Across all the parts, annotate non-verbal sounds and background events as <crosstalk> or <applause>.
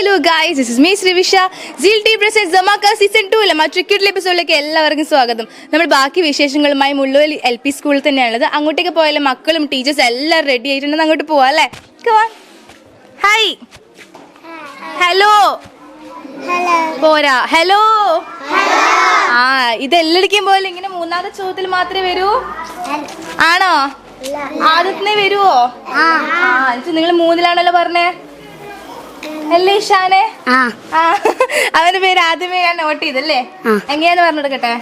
Hello guys this is me Srivisha Jal T presents ജമാക്ക season two അല്ല മറ്റൊരു എപ്പിസോഡിലേക്ക് എല്ലാവർക്കും സ്വാഗതം. നമ്മൾ ബാക്കി വിശേഷങ്ങളുമായി മുള്ളുവൽ എൽ പി സ്കൂളിൽ തന്നെയാണുള്ളത് അങ്ങോട്ടേക്ക് പോയാലും മക്കളും ടീച്ചേഴ്സ് എല്ലാം റെഡി ആയിട്ടുണ്ടെന്ന് അങ്ങോട്ട് പോവാം അല്ലേ? ഹായ് ഹലോ പോരാ. ഹലോ ആ ഇത് എല്ലാടിക്കും പോലെ ഇങ്ങനെ മൂന്നാമത്തെ ചോദ്യത്തിൽ മാത്രമേ വരൂ? ആണോ? ആദ്യത്തിനെ വരുവോ? ആ. നിങ്ങൾ മൂന്നിലാണല്ലോ പറഞ്ഞേ? അല്ലേ ഇഷാനെ ആ. അവന്റെ പേര് ആദ്യമേ ഞാൻ നോട്ട് ചെയ്തല്ലേ. എങ്ങനെയാന്ന് പറഞ്ഞെടുക്കട്ടെ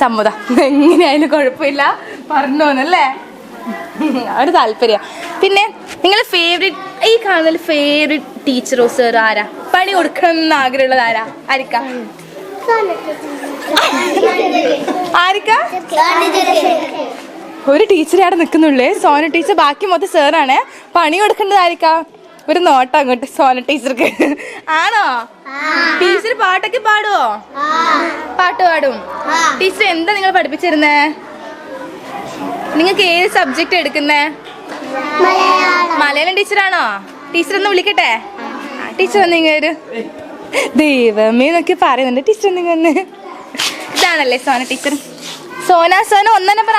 സമ്മത. എങ്ങനെയായാലും കുഴപ്പമില്ല. പറഞ്ഞോന്നല്ലേ? ഒരു താല്പര്യം. പിന്നെ നിങ്ങളെ ഫേവറേറ്റ് ഈ കാണുന്ന ഫേവറേറ്റ് ടീച്ചറോ സാർ ആരാ? പണി കൊടുക്കണം എന്ന് ആഗ്രഹമുള്ളത് ആരാ? ആരിക്ക? ആരിക്ക? ഒരു ടീച്ചറെ അവിടെ നിൽക്കുന്നുള്ളേ. സോന ടീച്ചർ ബാക്കി മൊത്തം സാറാണ് പണി കൊടുക്കേണ്ടത് ആരിക്കാ? ഒരു നോട്ടം അങ്ങോട്ട് സോന ടീച്ചർക്ക്. ആണോ? ടീച്ചർ പാട്ടൊക്കെ പാടുവോ? പാട്ട് പാടും. ടീച്ചർ എന്താ നിങ്ങൾ പഠിപ്പിച്ചിരുന്നേ? നിങ്ങൾക്ക് ഏത് സബ്ജക്റ്റ് എടുക്കുന്നേ? മലയാളം. ടീച്ചറാണോ ടീച്ചർ ഒന്ന് വിളിക്കട്ടെ. ടീച്ചർ വന്നിങ്ങ ദൈവമേന്നൊക്കെ ദൈവമേ എന്നൊക്കെ പറയുന്നുണ്ട്. ടീച്ചർ വന്ന് ഇതാണല്ലേ സോന ടീച്ചർ? സോന സോന ഒന്നാം നമ്പർ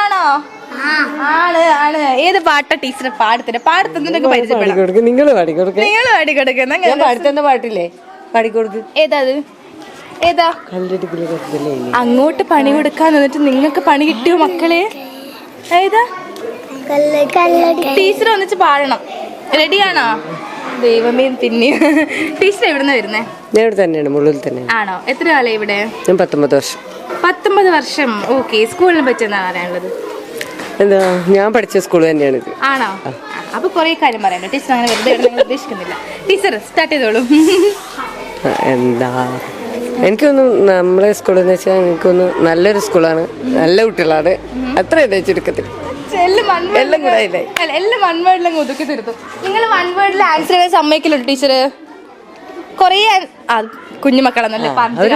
ആൾ ആണ് ഏത് പാട്ടാ ടീച്ചർ പാടത്തിന്? പാടത്തുന്നതൊക്കെ പരിചയപ്പെടാം? നിങ്ങൾ പാടിക്കൊടുക്ക് നിങ്ങൾ പാടിക്കൊടുക്കുന്ന ഞാൻ പാടിത്തന്ന പാട്ടില്ലേ? പാടിക്കൊടുക്ക് ഏതാത് ഏതാ അങ്ങോട്ട് പണി കൊടുക്കാൻ വന്നിട്ട് നിങ്ങൾക്ക് പണി കിട്ടിയോ മക്കളെ? ഏതാ? ടീച്ചർ ഒന്നിച്ച് പാടണം. റെഡിയാണോ? ദൈവമേ പിന്നെ. ടീച്ചർ എവിടുന്ന വരുന്നേ? ഞാൻ ഇവിടെ തന്നെയാണ് മുള്ളിൽ തന്നെ ആണോ? എത്ര കാലം ഇവിടെ? ഞാൻ പത്തൊമ്പത് വർഷം. പത്തൊമ്പത് വർഷം. ഓക്കെ സ്കൂളിനെ പറ്റുന്ന അറിയാനുള്ളത് എന്താ ഞാൻ പഠിച്ച സ്കൂൾ തന്നെയാണ് ഇത്. ആണോ? അപ്പൊ കുറെ കാര്യം പറയാനുണ്ട് ടീച്ചർ അങ്ങനെ വെറുതെ ഞങ്ങൾ ഉദ്ദേശിക്കുന്നില്ല. ടീച്ചർ സ്റ്റാർട്ട് ചെയ്തോളൂ. എന്താ? എനിക്കൊന്ന് നമ്മളെ സ്കൂൾ എന്ന് വെച്ചാൽ എനിക്കൊന്ന് നല്ലൊരു സ്കൂളാണ് നല്ല കുട്ടികളാണ്. അത്ര ഇതേ ചുരുക്കത്തിൽ കുഞ്ഞുമക്കളെന്നല്ലേ പറഞ്ഞു എല്ലാം കൂടെ? അല്ല, എല്ലാം വൺ വേർഡിലങ്ങ് ഒതുക്കി തീർത്തു. നിങ്ങൾ വൺ വേർഡിൽ ആൻസർ ചെയ്യാൻ സമ്മതിക്കില്ലുണ്ട് ടീച്ചർ? കൊറേ കുഞ്ഞു മക്കളെന്നല്ലേ ആ, അവർ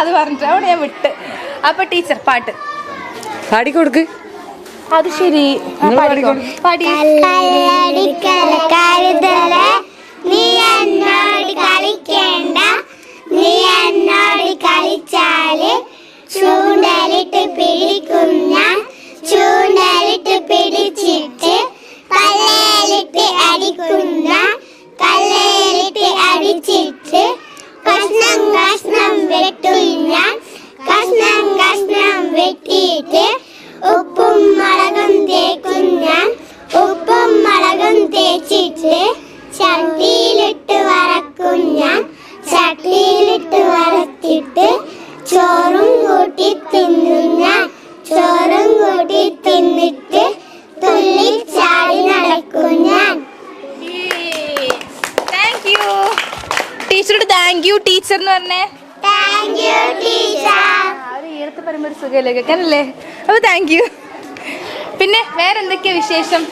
അത് പറഞ്ഞിട്ട് അവിടെ ഞാൻ വിട്ട്. അപ്പൊ ടീച്ചർ പാട്ട്. പാടിക്കൊടുക്ക്. അത് ശരി. ആ, നിങ്ങൾ പാടിക്കോ. പാടി. ടീച്ചർ എന്ന് പറഞ്ഞേ? പറയുമ്പോൾ ഒരു സുഖമല്ലേ കേൾക്കാനല്ലേ? അപ്പൊ താങ്ക് യു പിന്നെ വേറെന്തൊക്കെയാ വിശേഷം?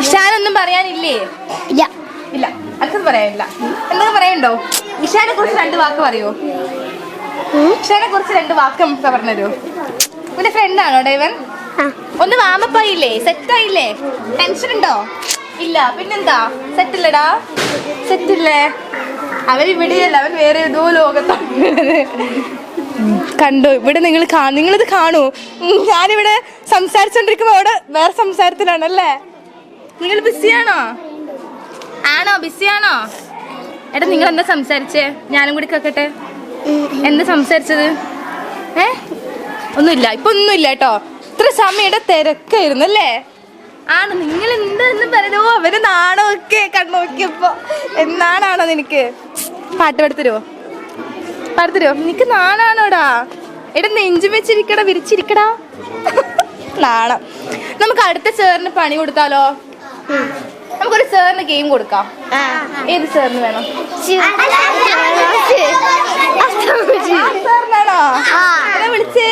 ഇഷാനൊന്നും പറയാനില്ലേ? ഇല്ല. ഇല്ല. അതൊന്നും പറയാനില്ല. എന്തൊക്കെ പറയണ്ടോ? ഇഷാനെ കുറിച്ച് രണ്ട് വാക്ക് പറയോ? ഇഷാനെ കുറിച്ച് രണ്ട് വാക്ക് നമുക്ക് പറഞ്ഞുതരുമോ പിന്നെ ഫ്രണ്ട് ആണോ ഡൈവൻ. ഒന്ന് വാമപ്പായില്ലേ സെറ്റ് ആയില്ലേ? ടെൻഷൻ ഉണ്ടോ? ഇല്ല. പിന്നെന്താ? സെറ്റ് ഇല്ലടാ? സെറ്റ് ഇല്ലേ? അവൻ ഇവിടെയല്ല അവൻ വേറെ ഏതോ ലോകത്താണ്. കണ്ടോ. ഇവിടെ നിങ്ങൾ നിങ്ങളിത് കാണൂ. ഞാനിവിടെ സംസാരിച്ചോണ്ടിരിക്കുമ്പോ അവിടെ വേറെ സംസാരത്തിലാണല്ലേ? നിങ്ങൾ ബിസിയാണോ? ആണോ? ബിസിയാണോ? എടാ നിങ്ങൾ എന്താ സംസാരിച്ചേ? ഞാനും കൂടി കേക്കട്ടെ. എന്താ സംസാരിച്ചത്? ഏ? ഒന്നുമില്ല. ഇപ്പൊ ഒന്നുമില്ല കേട്ടോ. ഇത്ര സമയം തിരക്കായിരുന്നു അല്ലേ ആണ്. നിങ്ങൾ എന്താന്ന് പറയുന്നു? അവർ നാണമൊക്കെ കണ്ണോക്കിയപ്പോ എന്നാണാണോ നിനക്ക്? പാട്ട് പഠിത്തരുവോ പാടുത്തരുവോ? നിനക്ക് നാണാണോടാ? എടാ നെഞ്ചും വെച്ചിരിക്കടാ വിരിച്ചിരിക്കടാ. നാണം. നമുക്ക് അടുത്ത സാറിന് പണി കൊടുത്താലോ? നമുക്കൊരു സാറിന് ഗെയിം കൊടുക്കാം. ഏത് സാറിന് വേണം? സാറിനാണോ വിളിച്ചേ?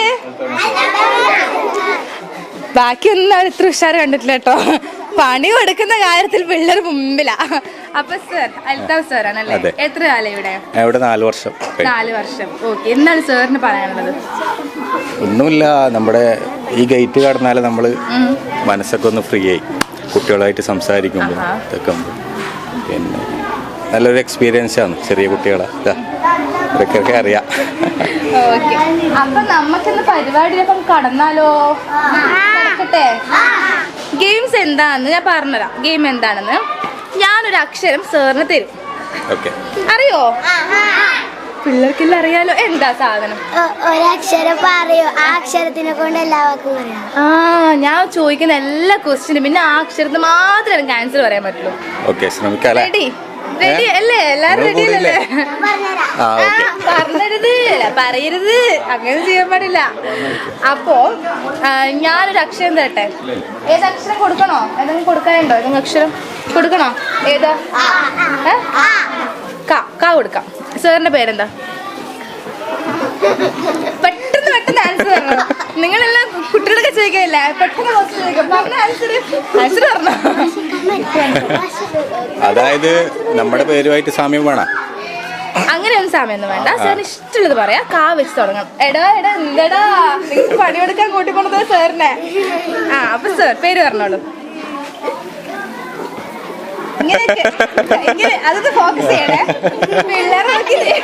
ബാക്കിയൊന്നും അവർ ഇത്ര ഉഷാറ് കണ്ടിട്ടില്ല കേട്ടോ. പണി കൊടുക്കുന്ന കാര്യത്തിൽ പിള്ളേർ മുമ്പിലാ. അപ്പൊ സർ അൽതാവ് സർ ആണല്ലേ? എത്ര കാലം ഇവിടെ? നാല് വർഷം. നാല് വർഷം. ഓക്കെ. എന്താണ് സാറിന് പറയാനുള്ളത്? ഒന്നുമില്ല. നമ്മുടെ ഈ ഗേറ്റ് കടന്നാലേ നമ്മൾ മനസ്സൊക്കെ ഒന്ന് ഫ്രീ ആയി. കുട്ടികളായിട്ട് സംസാരിക്കുമ്പോൾ ഇതൊക്കെ. പിന്നെ നല്ലൊരു എക്സ്പീരിയൻസ് ആണ് ചെറിയ കുട്ടികളെ. ഇതൊക്കെ അറിയാം. ഓക്കെ. അപ്പൊ നമുക്കിന്ന് പരിപാടിയൊക്കെ കടന്നാലോ? കിടക്കട്ടെ ഗെയിംസ് എന്താണെന്ന് ഞാൻ പറഞ്ഞുതരാം. ഗെയിം എന്താണെന്ന് ഞാനൊരു അക്ഷരം സാറിന് തരും. ഓക്കെ അറിയോ? പിള്ളേർക്കില്ല അറിയാലോ എന്താ സാധനം? ഒരക്ഷരം പറയോ. ആ അക്ഷരത്തിനെ കൊണ്ട് ആ ഞാൻ ചോദിക്കുന്ന എല്ലാ ക്വസ്റ്റിനും പിന്നെ ആ അക്ഷരത്തിന് മാത്രമേ എനിക്ക് ആൻസർ പറയാൻ പറ്റുള്ളൂ. ശ്രമിക്കാം റെഡി റെഡി അല്ലേ? എല്ലാരും നിങ്ങൾ റെഡി അല്ലേ? ആ ആ, ഓക്കെ. പറഞ്ഞരുത് പറയരുത്. അങ്ങനെ ചെയ്യാൻ പാടില്ല. അപ്പോ ആ, ഞാനൊരു അക്ഷരം തരട്ടെ? ഏത് അക്ഷരം കൊടുക്കണോ? ഏതെങ്കിലും കൊടുക്കാനുണ്ടോ? ഏതെങ്കിലും അക്ഷരം കൊടുക്കണോ? ഏതാ? ഏ? ക ക കൊടുക്കാം. സാറിന്റെ പേരെന്താ? പെട്ടെന്ന് ആൻസർ പറഞ്ഞു? നിങ്ങളെല്ലാം കുട്ടികളൊക്കെ ചോദിക്കില്ലേ പെട്ടെന്ന് ആൻസർ ആൻസർ പറഞ്ഞോ? അതായത് നമ്മുടെ പേരുമായിട്ട് സാമ്യം വേണം. അങ്ങനെ ഒരു സമയമൊന്നും വേണ്ട. സാറിന് ഇഷ്ടമുള്ളത് പറയാ. കാ വെച്ച് തുടങ്ങണം എടാ എടാ എന്തടാ? നിങ്ങൾക്ക് പണിയെടുക്കാൻ കൂട്ടിക്കൊണ്ടത് സാറിനെ. ആ അപ്പൊ സാർ പേര് പറഞ്ഞോളൂ. ഇങ്ങനെ അതൊന്ന് ഫോക്കസ് ചെയ്യണേ. നോക്കില്ലേ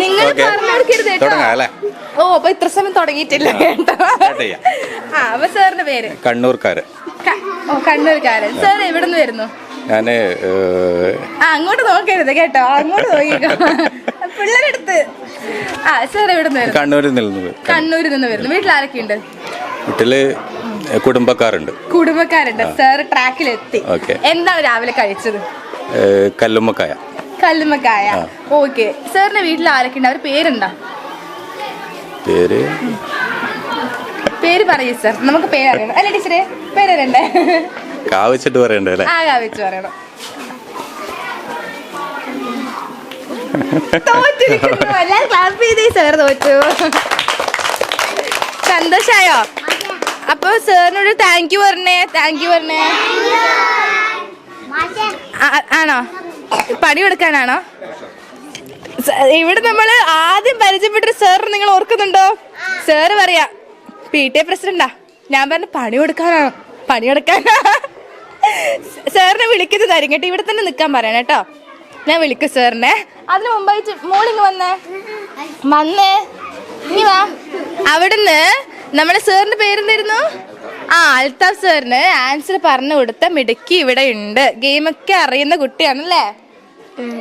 നിങ്ങൾ. പറഞ്ഞു കൊടുക്കരുത് കേട്ടോ. ഓ അപ്പൊ ഇത്ര സമയം തുടങ്ങിയിട്ടില്ല കേട്ടോ. ആ അപ്പൊ സാറിന്റെ പേര്? കണ്ണൂർക്കാരൻ ഓ കണ്ണൂർക്കാരൻ സാർ എവിടെ നിന്ന് വരുന്നു? ആ അങ്ങോട്ട് നോക്കരുത് കേട്ടോ. അങ്ങോട്ട് നോക്കിക്കോ. പിള്ളേരെടുത്ത്. ആ സാർ എവിടെ നിന്ന് കണ്ണൂരിൽ നിന്ന് കണ്ണൂരിൽ നിന്ന് വരുന്നു. വീട്ടിൽ ആരൊക്കെയുണ്ട് വീട്ടിൽ കുടുംബക്കാരുണ്ട്. കുടുംബക്കാരുണ്ട്. സാർ ട്രാക്കിലെത്തി എത്തി എന്താണ് രാവിലെ കഴിച്ചത്? കല്ലുമ്മക്കായ. കല്ലുമ്മക്കായ. ആ. ഓക്കെ. സാറിന്റെ വീട്ടിൽ ആരൊക്കെ ഉണ്ട് അവർ പേരുണ്ടോ പേര്? പേര് പറയൂ സാർ നമുക്ക് പേര് അറിയണം. അല്ലേ ടീച്ചറെ? പേരറിയണ്ടേ? കാ വെച്ചിട്ട് പറയണ്ടേ അല്ലേ? ആകാ വെച്ച് പറയണം. തോറ്റിരിക്കുന്നു. എല്ലാവരും ക്ലാസ് ചെയ്തേ സാർ തോറ്റു. സന്തോഷായോ? അപ്പൊ സാറിനോട് താങ്ക് യു പറഞ്ഞേ താങ്ക് യു പറഞ്ഞേ. ആണോ? പണി കൊടുക്കാനാണോ? ഇവിടെ നമ്മൾ ആദ്യം പരിചയപ്പെട്ടൊരു സാർ നിങ്ങൾ ഓർക്കുന്നുണ്ടോ? സാറ് പറയാ പി ടി എ പ്രസിഡന്റാ. ഞാൻ പറഞ്ഞ പണി കൊടുക്കാനാണോ പണി കൊടുക്കാനാ. സാറിനെ വിളിക്കുന്നതായിരിക്കും കേട്ടോ ഇവിടെ തന്നെ നിൽക്കാൻ പറയണം കേട്ടോ. ഞാൻ വിളിക്കും സാറിനെ. അതിന് മുമ്പായിട്ട് മോളിങ് വന്നേ. വന്നേ. ഇനി വാ. അവിടുന്ന് നമ്മുടെ സാറിന്റെ പേരെന്തായിരുന്നു? ആ അൽതാഫ് സാറിന് ആൻസർ പറഞ്ഞു കൊടുത്ത മിടുക്കി ഇവിടെ ഉണ്ട്. ഗെയിമൊക്കെ അറിയുന്ന കുട്ടിയാണല്ലേ?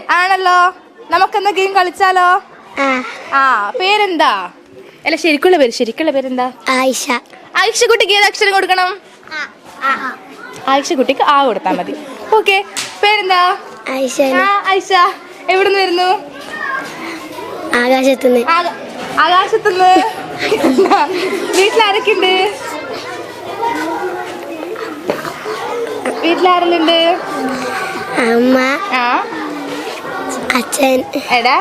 ആണല്ലോ? നമുക്കെന്നാ ഗെയിം കളിച്ചാലോ? ആ. പേരെന്താ? അല്ല ശരിക്കുള്ള പേര് ശരിക്കുള്ള പേരെന്താ? ആയിഷ. ആയിഷ കുട്ടിക്ക് ഏത് അക്ഷരം കൊടുക്കണം? ആയിഷ കുട്ടിക്ക് ആ കൊടുത്താൽ മതി. ഓക്കെ പേരെന്താ? ആയിഷ ആ ആയിഷ. എവിടുന്ന് വരുന്നു? ആകാശത്തുനിന്ന്. ആക- ആകാശത്തുനിന്ന്. വീട്ടിലാരൊക്കെയുണ്ട്? വീട്ടിലാരെല്ലുണ്ട് അമ്മ ആ? അച്ഛൻ. എടാ.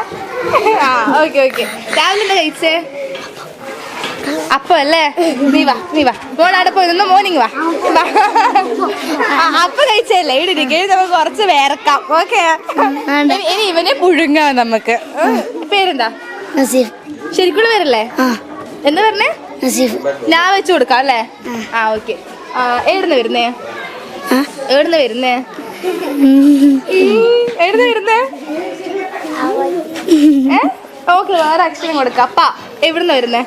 ആ ഓക്കെ ഓക്കെ. രാവിലെ എന്താ കഴിച്ചേ? അപ്പൊ അല്ലേ നീ വാ നീ വാ. മോൻ അവിടെ പോയി നിന്ന് മോർണിംഗ് വാ. അപ്പൊ കഴിച്ചല്ലേ ഇവിടെ ഇരിക്കും. നമുക്ക് കുറച്ച് വേറക്കാം. ഓക്കെ. ഇനി ഇവനെ പുഴുങ്ങാം നമുക്ക്. പേരെന്താ? നസീഫ് ശരിക്കുള്ള പേരല്ലേ? എന്താ പറഞ്ഞേ? ഞാൻ വെച്ചു കൊടുക്കാം അല്ലേ? ആ. ഓക്കെ. എവിടുന്ന് വരുന്നേ? എവിടുന്ന് വരുന്നേ? എവിടുന്ന് വരുന്നേ? ഓക്കെ വേറെ അക്ഷരം കൊടുക്കാം. അപ്പ എവിടുന്ന് വരുന്നേ?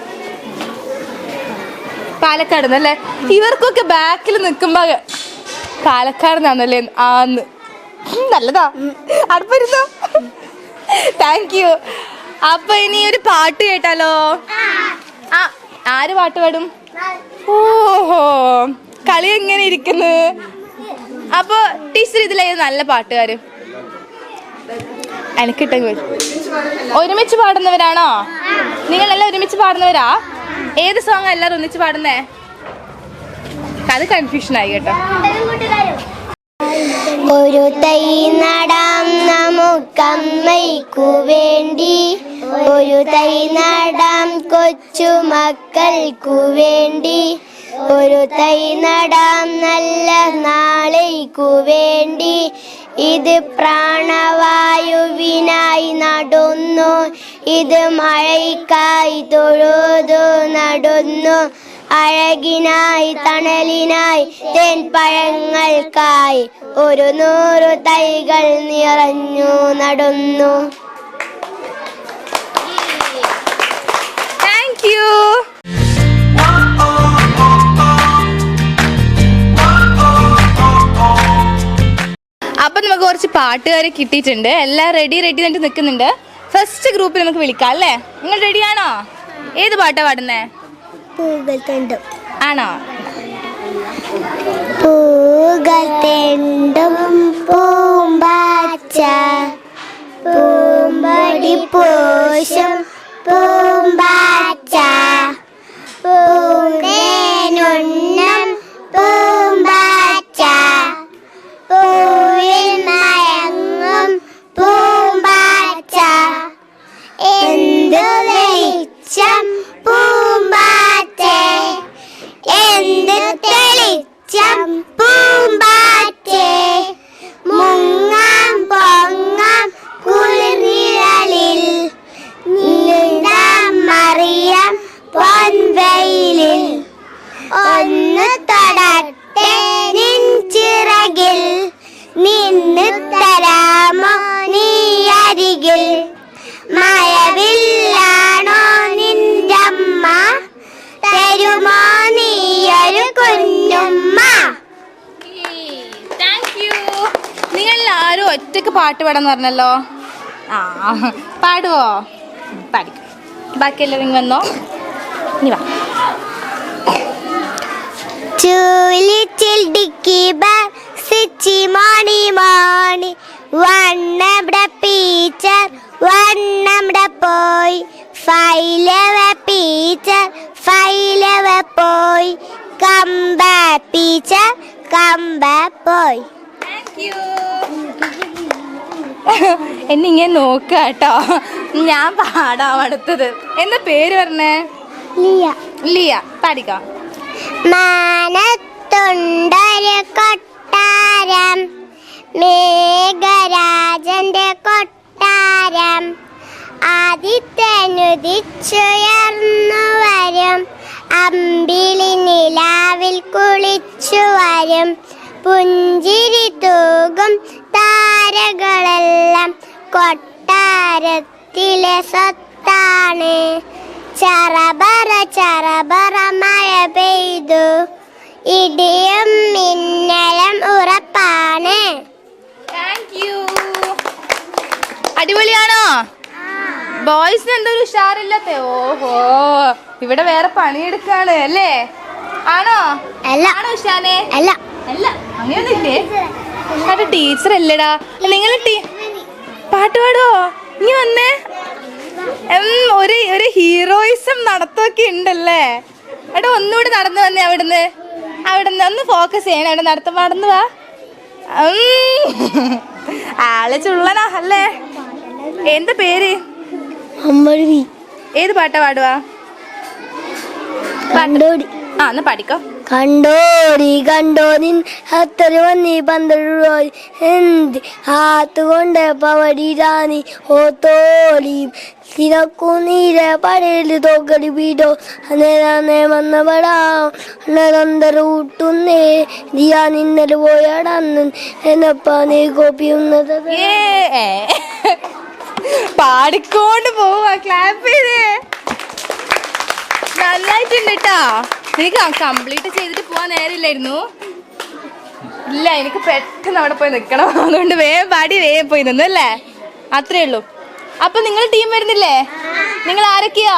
പാലക്കാട് നിന്നല്ലേ? ഇവർക്കൊക്കെ ബാക്കിൽ നിൽക്കുമ്പോ പാലക്കാട് നിന്നല്ലേ ആന്ന്. നല്ലതാ. അടുപ്പരുന്നോ? താങ്ക് യു അപ്പൊ ഇനി ഒരു പാട്ട് കേട്ടാലോ? ആ ആര് പാട്ട് പാടും? ഓഹോ കളി എങ്ങനെ ഇരിക്കുന്നു? അപ്പൊ ടീച്ചർ ഇതിലേത് നല്ല പാട്ടുകാര് എനിക്കിട്ടെങ്കിൽ ഒരുമിച്ച് പാടുന്നവരാണോ? നിങ്ങളെല്ലാം ഒരുമിച്ച് പാടുന്നവരാ? ഏത് സോങ് എല്ലാവരും ഒന്നിച്ച് പാടുന്നേ? അത് കൺഫ്യൂഷൻ ആയി കേട്ടോ. ഒരു തൈ നടാം നമുക്കമ്മയ്ക്കു വേണ്ടി ഒരു തൈ നടാം കൊച്ചു മക്കൾക്കു വേണ്ടി. ഒരു തൈ നടാം നല്ല നാളേക്കു വേണ്ടി. ഇത് പ്രാണവായുവിനായി നടുന്നു. ഇത് മഴയ്ക്കായി തൊഴുതു നടുന്നു. അഴകിനായി തണലിനായി തേൻപഴങ്ങൾക്കായി ഒരു നൂറു തൈകൾ നിറഞ്ഞു നടന്നു. താങ്ക് യു അപ്പൊ നമുക്ക് കുറച്ച് പാട്ടുകാരെ കിട്ടിയിട്ടുണ്ട്. എല്ലാം റെഡി റെഡി ആയിട്ട് നിൽക്കുന്നുണ്ട്. ഫസ്റ്റ് ഗ്രൂപ്പിൽ നമുക്ക് വിളിക്കാം അല്ലേ? നിങ്ങൾ റെഡിയാണോ ഏത് പാട്ടാണ് പാടുന്നേ? പൂകൾ തണ്ടും. ആണോ? പൂകൾ തണ്ടും പൂമ്പാച്ച പൂമ്പടി പോഷം പൂമ്പാച്ച 家。പാടാന്ന് പറഞ്ഞല്ലോ? ആ പാടുവോ? പാടിക്കും. ബാക്കി എല്ലാവരും വന്നോ. ഇനി വാ. മോണി മോണി. വണ്ണവിടെ ടീച്ചർ വണ്ണവിടെ പോയി. ഫൈലവ ടീച്ചർ ഫൈലവ പോയി. കമ്പ ടീച്ചർ കമ്പ പോയി. Thank you. എന്നെ ഇങ്ങനെ നോക്കുക കേട്ടോ. ഞാൻ പാടാം അടുത്തത്. എന്താ പേര് പറഞ്ഞേ? ലിയ. ലിയ. പാടിക്കാം. മാനത്തുണ്ടൊരു കൊട്ടാരം മേഘരാജന്റെ കൊട്ടാരം. ആദിത്യനുദിച്ചുയർന്നു വരും അമ്പിളി നിലാവിൽ കുളിച്ചു വരും. പുഞ്ചിരി തൂകും താരകളെല്ലാം കൊട്ടാരത്തിലെ സ്വത്താണ്. ചറബറ ചറബറ മഴ പെയ്തു. ഇടിയും മിന്നലും ഉറപ്പാണ്. അടിപൊളിയാണോ? ബോയ്സിന് എന്തൊരു ഒരു ഓഹോ ഇവിടെ വേറെ പണിയെടുക്കാണ് അല്ലേ? ആണോ? അല്ല. ആണോ ഉഷാനെ? അല്ല. അല്ല അങ്ങനെയൊന്നുമില്ലേ? അവിടെ ടീച്ചർ അല്ലടാ നിങ്ങൾ പാട്ട് പാടുവോ? നീ വന്നേ. ഒരു ഒരു ഹീറോയിസം നടത്തൊക്കെ ഉണ്ടല്ലേ? എടാ ഒന്നുകൂടി നടന്നു വന്നേ അവിടുന്ന്. അവിടുന്ന് ഒന്ന് ഫോക്കസ് ചെയ്യണം അവിടെ നടത്തം പാടുന്നു വാ. ആളെ ചുള്ളനാ അല്ലേ? എന്താ പേര്? ഏത് പാട്ടാ പാടുവാ? ആ ഒന്ന് പാടിക്കോ കണ്ടോടി കണ്ടോ നിൻ അത്ര വന്നി പന്ത്രണ്ട് എന്ത് ഹാത്തുകൊണ്ട് ഓ തോടി തിരക്കു നീര പടയിൽ തോക്കടി വീടോ. അന്നേരാന്നേ വന്നവടാ അന്നരന്തര ഊട്ടുന്നേ. ദിയാ നിന്നൽ പോയടന്ന് എന്നപ്പാ നീ കോപ്പിയുന്നത്. പാടിക്കൊണ്ട് പോവാ ക്ലാപ്പ് ചെയ്തേ. നല്ലായിട്ടുണ്ട് കേട്ടോ എനിക്ക് കംപ്ലീറ്റ് ചെയ്തിട്ട് പോവാൻ നേരമില്ലായിരുന്നു. ഇല്ല എനിക്ക് പെട്ടെന്ന് അവിടെ പോയി നിൽക്കണം അതുകൊണ്ട് വേ പാടി വേ പോയി നിന്നു അല്ലേ? അത്രേ ഉള്ളൂ. അപ്പൊ നിങ്ങൾ ടീം വരുന്നില്ലേ? നിങ്ങൾ ആരൊക്കെയാ?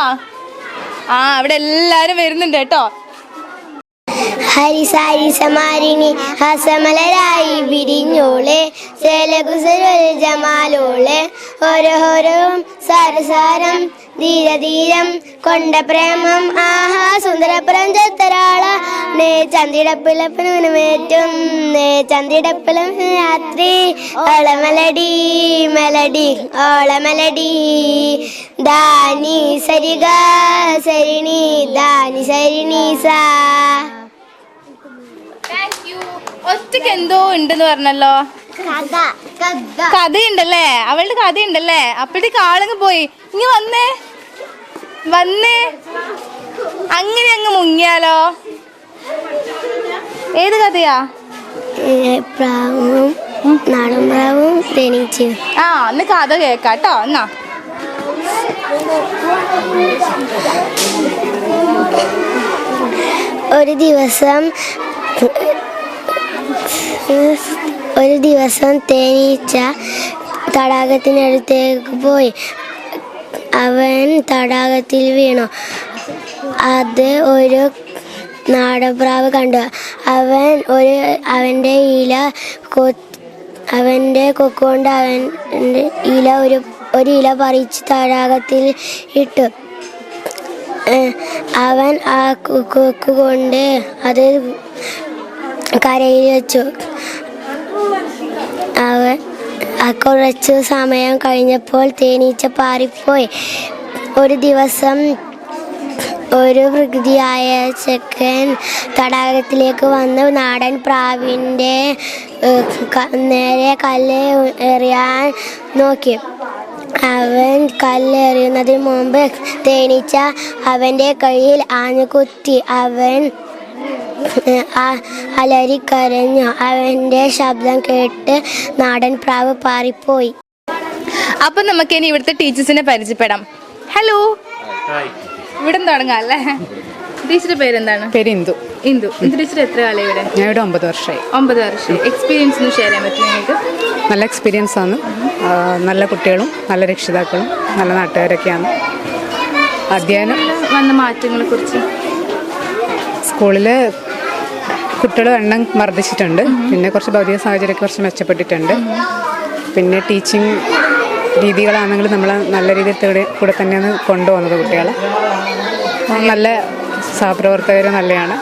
ആ അവിടെ എല്ലാരും വരുന്നുണ്ട് കേട്ടോ. ഹരിസാരി സമാരിണി ഹസമലരായി വിരിഞ്ഞോളെ സേലകുസരൊരു ജമാലോളെ ഓരോരോ സാരസാരം ധീരധീരം കൊണ്ട പ്രേമം. ആഹാ സുന്ദരപുരം ചത്തരാള. നേ ചന്തിടപ്പിളപ്പിനുമേറ്റും നേ ചന്തിടപ്പിളം രാത്രി. ഓളമലടി മലടി ഓളമലടി. ദാനി സരിഗ സരിണി ദാനി സരിണി സാ. ഒറ്റയ്ക്ക് എന്തോ ഉണ്ടെന്ന് പറഞ്ഞല്ലോ. കഥ. കഥയുണ്ടല്ലേ? അവളുടെ കഥയുണ്ടല്ലേ? അപ്പോഴത്തേക്ക് ആളങ്ങ് പോയി. ഇങ്ങ് വന്നേ. വന്നേ. അങ്ങനെ അങ്ങ് മുങ്ങിയാലോ? ഏത് കഥയാ? പ്രാവും നാടൻ പ്രാവും ആ ഒന്ന് കഥ കേക്കാട്ടോ എന്നാ. ഒരു ദിവസം ഒരു ദിവസം തേനീച്ച തടാകത്തിനടുത്തേക്ക് പോയി. അവൻ തടാകത്തിൽ വീണു. അത് ഒരു നാടപ്രാവ് കണ്ടു. അവൻ ഒരു അവന്റെ ഇല കൊ അവന്റെ കൊക്കുകൊണ്ട് അവന്റെ ഇല ഒരു ഒരു ഇല പറിച്ച് തടാകത്തിൽ ഇട്ടു. അവൻ ആ കൊക്കു കൊണ്ട് അത് കരയിൽ വെച്ചു. അവൻ കുറച്ച് സമയം കഴിഞ്ഞപ്പോൾ തേനീച്ച പാറിപ്പോയി. ഒരു ദിവസം ഒരു പ്രകൃതിയായ ചെക്കൻ തടാകത്തിലേക്ക് വന്ന് നാടൻ പ്രാവിന്റെ നേരെ കല്ല് എറിയാൻ നോക്കി. അവൻ കല്ലെറിയുന്നതിന് മുമ്പ് തേനീച്ച അവന്റെ കയ്യിൽ ആഞ്ഞു കുത്തി അവൻ ഏഹ്, ആ- അലറി കരഞ്ഞു. അവന്റെ ശബ്ദം കേട്ട് നാടൻ പ്രാവ് പാറിപ്പോയി. അപ്പൊ നമുക്ക് ഇനി ഇവിടുത്തെ ടീച്ചേഴ്സിനെ പരിചയപ്പെടാം. ഹലോ ഇവിടെ തുടങ്ങാം അല്ലേ? ടീച്ചറുടെ പേരെന്താണ്? പേര് ഇന്ദു. ഇന്ദു. ഇന്ദു ടീച്ചർ എത്ര കാലം ഇവിടെ? ഞാൻ ഇവിടെ ഒമ്പത് വർഷമായി. ഒമ്പത് വർഷം. എക്സ്പീരിയൻസ് ഒന്ന് ഷെയർ ചെയ്യാൻ പറ്റും നിങ്ങൾക്ക്? നല്ല എക്സ്പീരിയൻസ് ആണ്. നല്ല കുട്ടികളും നല്ല രക്ഷിതാക്കളും നല്ല നാട്ടുകാരൊക്കെയാണ്. അധ്യയനം വന്ന മാറ്റങ്ങളെ കുറിച്ച്. സ്കൂളിൽ കുട്ടികൾ എണ്ണം വർദ്ധിച്ചിട്ടുണ്ട് പിന്നെ കുറച്ച് ഭൗതിക സാഹചര്യമൊക്കെ കുറച്ച് മെച്ചപ്പെട്ടിട്ടുണ്ട്. പിന്നെ ടീച്ചിങ് രീതികളാണെങ്കിൽ നമ്മൾ നല്ല രീതിയിൽ തേടി കൂടെ തന്നെയാണ് കൊണ്ടുപോകുന്നത് കുട്ടികളെ. നല്ല സഹപ്രവർത്തകർ നല്ലതാണ്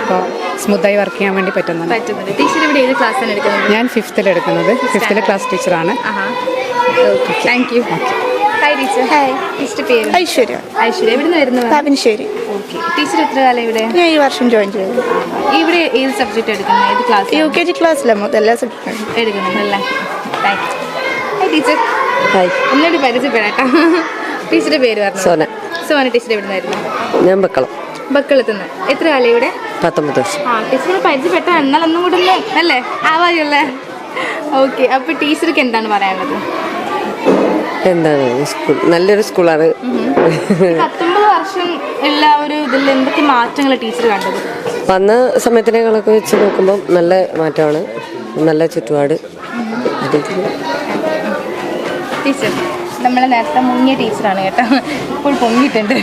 അപ്പോൾ സ്മൂത്തായി വർക്ക് ചെയ്യാൻ വേണ്ടി പറ്റുന്നുണ്ട്. പറ്റുന്നുണ്ട്. ടീച്ചർ ഇവിടെ ഏത് ക്ലാസ്സാണ് എടുക്കുന്നത്? ഞാൻ ഫിഫ്ത്തിൽ എടുക്കുന്നത്. ഫിഫ്ത്തിൽ ക്ലാസ് ടീച്ചറാണ്. Thank you hi teacher. Aishwarya. Aishwarya. എവിടെ നിന്ന് വരുന്നത് പാപ്പിനിശ്ശേരി ഓക്കെ ടീച്ചർ എത്ര കാലം ഇവിടെ? ഞാൻ ഈ വർഷം ജോയിൻ ചെയ്തു. ഇവിടെ ഏത് സബ്ജക്റ്റ് എടുക്കുന്നത്? ഏത് ക്ലാസ് യു കെ ജി ക്ലാസ്സിലെ മൊത്തം എല്ലാ സബ്ജക്റ്റും എടുക്കുന്നുണ്ടല്ലേ ഹായ് ടീച്ചർ ഹായ് ഒന്നുകൂടി പരിചയപ്പെടാട്ടോ. ടീച്ചറുടെ പേര് പറഞ്ഞു? സോന. സോന ടീച്ചർ എവിടെ നിന്നായിരുന്നു ഞാൻ ബക്കളം. ബക്കളത്തുനിന്ന് എത്ര കാലം ഇവിടെ? പത്തൊമ്പത് വർഷം. ആ ടീച്ചർ പരിചയപ്പെട്ട എന്നാൽ ഒന്നും കൂടെ ഒന്ന് അല്ലേ? ആവായല്ലേ ഓക്കെ അപ്പൊ ടീച്ചർക്ക് എന്താണ് പറയാനുള്ളത്? എന്താണ്? സ്കൂൾ നല്ലൊരു സ്കൂളാണ്. വർഷം ഉള്ള ഒരു ഇതിൽ എന്തൊക്കെ മാറ്റങ്ങൾ ടീച്ചർ കണ്ടത്? വന്ന സമയത്തിനേക്കാളൊക്കെ വെച്ച് നോക്കുമ്പോൾ നല്ല മാറ്റമാണ്. നല്ല ചുറ്റുപാട്. ടീച്ചർ നമ്മളെ നേരത്തെ മുങ്ങിയ ടീച്ചറാണ് കേട്ടോ. ഇപ്പോൾ പൊങ്ങിയിട്ടുണ്ട്.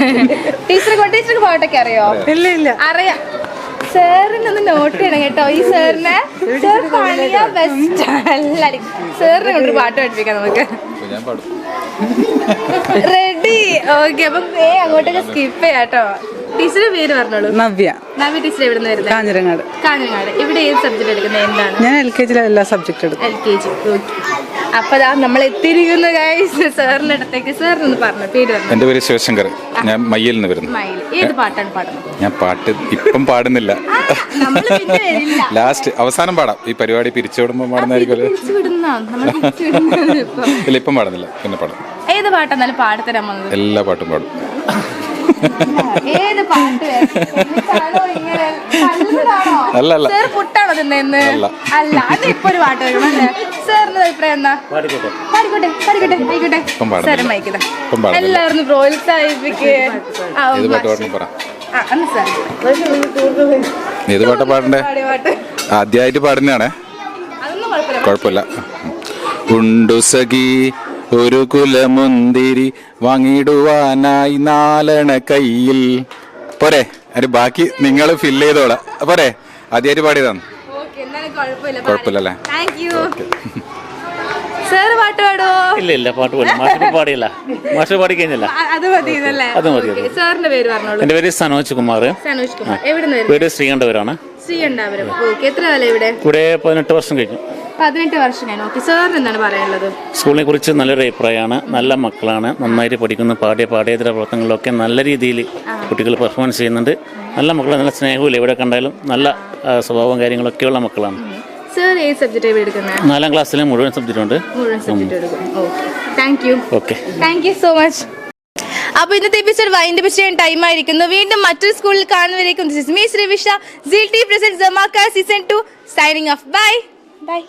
കൊണ്ട് ടീച്ചർക്ക് പാട്ടൊക്കെ അറിയോ? ഇല്ല ഇല്ല. അറിയാം. സാറിന് ഒന്ന് നോട്ട് ചെയ്യണം കേട്ടോ. ഈ സാറിനെ സാർ പണിയ ബെസ്റ്റ് എല്ലാരും. സാറിനെ കൊണ്ടൊരു പാട്ട് പഠിപ്പിക്കാം നമുക്ക്. ഞാൻ പാടും. <laughs> റെഡി ഓക്കെ അപ്പം വേ അങ്ങോട്ടൊക്കെ സ്കിപ്പ് ചെയ്യാട്ടോ ടീച്ചറിന്റെ ടീച്ചറുടെ പേര് പറഞ്ഞോളൂ. നവ്യ. നവ്യ ടീച്ചർ എവിടെ നിന്ന് വരുന്നത് കാഞ്ഞിരങ്ങാട്. കാഞ്ഞിരങ്ങാട്. ഇവിടെ ഏത് സബ്ജക്ട് എടുക്കുന്നത് എന്താണ്? ഞാൻ എൽ കെ ജിയിലെ എല്ലാ സബ്ജക്റ്റ് എടുക്കും. എൽ കെ ജി ഓക്കെ അപ്പൊ നമ്മൾ എത്തിയിരിക്കുന്നു ഗൈസ് സാറിന്റെ അടുത്തേക്ക് സാറിന് പറഞ്ഞു പേര് എന്റെ പേര് ശിവശങ്കർ. ഞാൻ മയ്യിൽ നിന്ന് വരുന്നു ഏത് പാട്ടാണ് പാടുന്നത്? ഞാൻ പാട്ട് ഇപ്പം പാടുന്നില്ല. ലാസ്റ്റ് അവസാനം പാടാം. ഈ പരിപാടി പിരിച്ചുവിടുമ്പോൾ പാടുന്നതായിരിക്കും ഇല്ല ഇപ്പം പാടുന്നില്ല. പിന്നെ പാടും. ഏത് പാട്ടെന്നാലും പാടത്തരാൻ എല്ലാ പാട്ടും പാടും. ഏത് പാട്ട്? അല്ല, അല്ല. സാർ പുട്ടാണോ തിന്നേന്ന്? അല്ല. അല്ല അത് ഇപ്പൊ ഒരു പാട്ട് സാറിന്റെ അഭിപ്രായം എന്താ പാടിക്കോട്ടെ. പാടിക്കോട്ടെ ആയിക്കോട്ടെ. സാറ്. എല്ലാവരും പ്രോത്സാഹിപ്പിക്ക്. ഏത് പാട്ട് പാടണ്ടേ? ആദ്യമായിട്ട് പാടുന്നതാണേ. അതൊന്നും കുഴപ്പമില്ല കുഴപ്പമില്ല. ഉണ്ടു സഖി ഒരു കുലമുന്തിരി വാങ്ങിടുവാനായി നാലണ കയ്യിൽ. പോരെ അതിന്റെ ബാക്കി നിങ്ങൾ ഫില്ല് ചെയ്തോളാം. പോരെ ആദ്യമായിട്ട് പാടിയതാണ്. കുഴപ്പമില്ലല്ലേ? പാട്ട് പാടുവോ? ഇല്ല ഇല്ല പാട്ട് പാടി തന്നു പാടിയില്ല. പാടി കഴിഞ്ഞില്ല. അ- അത് മതി ഇതല്ലേ? അത് മതി, അത് സാറിന്റെ പേര് പറഞ്ഞോളൂ. എന്റെ പേര് സനോജ് കുമാർ. സനോജ് കുമാർ. എവിടെ നിന്ന് വരുന്നത് വീട് ശ്രീകണ്ഠപുരമാണ്. ശ്രീകണ്ഠാപുരം. ഓക്കെ എത്ര കാലം ഇവിടെ? ഇവിടെ പതിനെട്ട് വർഷം കഴിഞ്ഞു. പതിനെട്ട് വർഷം ഓക്കെ സാറിന് എന്താണ് പറയാനുള്ളത്. സ്കൂളിനെ കുറിച്ച് നല്ലൊരു അഭിപ്രായമാണ്. നല്ല മക്കളാണ്. നന്നായിട്ട് പഠിക്കുന്നു. പാഠ്യ പാഠ്യേതര പ്രവർത്തനങ്ങളിലൊക്കെ നല്ല രീതിയിൽ കുട്ടികൾ പെർഫോമൻസ് ചെയ്യുന്നുണ്ട്. നല്ല മക്കൾ നല്ല സ്നേഹമില്ല എവിടെ കണ്ടാലും നല്ല സ്വഭാവവും കാര്യങ്ങളൊക്കെയുള്ള മക്കളാണ്. സാർ ഏത് സബ്ജക്റ്റ് ഇവിടെ എടുക്കുന്നത്? നാലാം ക്ലാസ്സിലെ മുഴുവൻ സബ്ജക്റ്റ് ഉണ്ട്. മുഴുവൻ സബ്ജക്റ്റ് എടുക്കും. Okay thank you okay thank you so much അപ്പൊ ഇന്നത്തെ എപ്പിസോഡ് വൈൻഡ് ചെയ്യാൻ ടൈം ആയിരിക്കുന്നു. വീണ്ടും മറ്റൊരു സ്കൂളിൽ കാണുന്നവരേക്കും. This is me Srivisha. Seal T present സമാക്ക season two signing off bye bye